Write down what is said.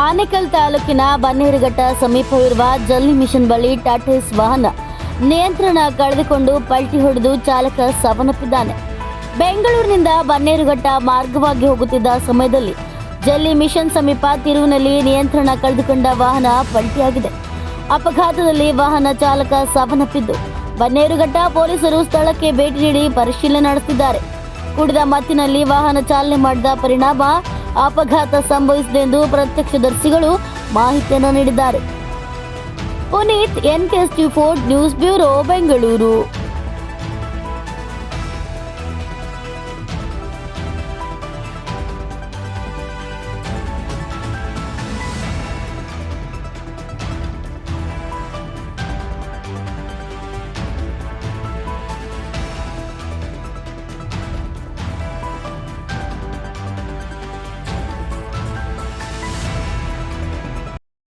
ಆನೇಕಲ್ ತಾಲೂಕಿನ ಬನ್ನೇರುಘಟ್ಟ ಸಮೀಪವಿರುವ ಜಲ್ಲಿ ಮಿಷನ್ ಬಳಿ ಟಾಟೇಸ್ ವಾಹನ ನಿಯಂತ್ರಣ ಕಳೆದುಕೊಂಡು ಪಲ್ಟಿ ಹೊಡೆದು ಚಾಲಕ ಸಾವನ್ನಪ್ಪಿದ್ದಾನೆ. ಬೆಂಗಳೂರಿನಿಂದ ಬನ್ನೇರುಘಟ್ಟ ಮಾರ್ಗವಾಗಿ ಹೋಗುತ್ತಿದ್ದ ಸಮಯದಲ್ಲಿ ಜಲ್ಲಿ ಮಿಷನ್ ಸಮೀಪ ತಿರುವಿನಲ್ಲಿ ನಿಯಂತ್ರಣ ಕಳೆದುಕೊಂಡ ವಾಹನ ಪಲ್ಟಿಯಾಗಿದೆ. ಅಪಘಾತದಲ್ಲಿ ವಾಹನ ಚಾಲಕ ಸಾವನ್ನಪ್ಪಿದ್ದು. ಬನ್ನೇರುಘಟ್ಟ ಪೊಲೀಸರು ಸ್ಥಳಕ್ಕೆ ಭೇಟಿ ನೀಡಿ ಪರಿಶೀಲನೆ ನಡೆಸಿದ್ದಾರೆ ಕುಡಿದ ಮತ್ತಿನಲ್ಲಿ ವಾಹನ ಚಾಲನೆ ಮಾಡಿದ ಪರಿಣಾಮ ಅಪಘಾತ ಸಂಭವಿಸಿದೆ ಎಂದು ಪ್ರತ್ಯಕ್ಷದರ್ಶಿಗಳು ಮಾಹಿತಿಯನ್ನು ನೀಡಿದ್ದಾರೆ. Puneeth N K fort news bureau Bengaluru.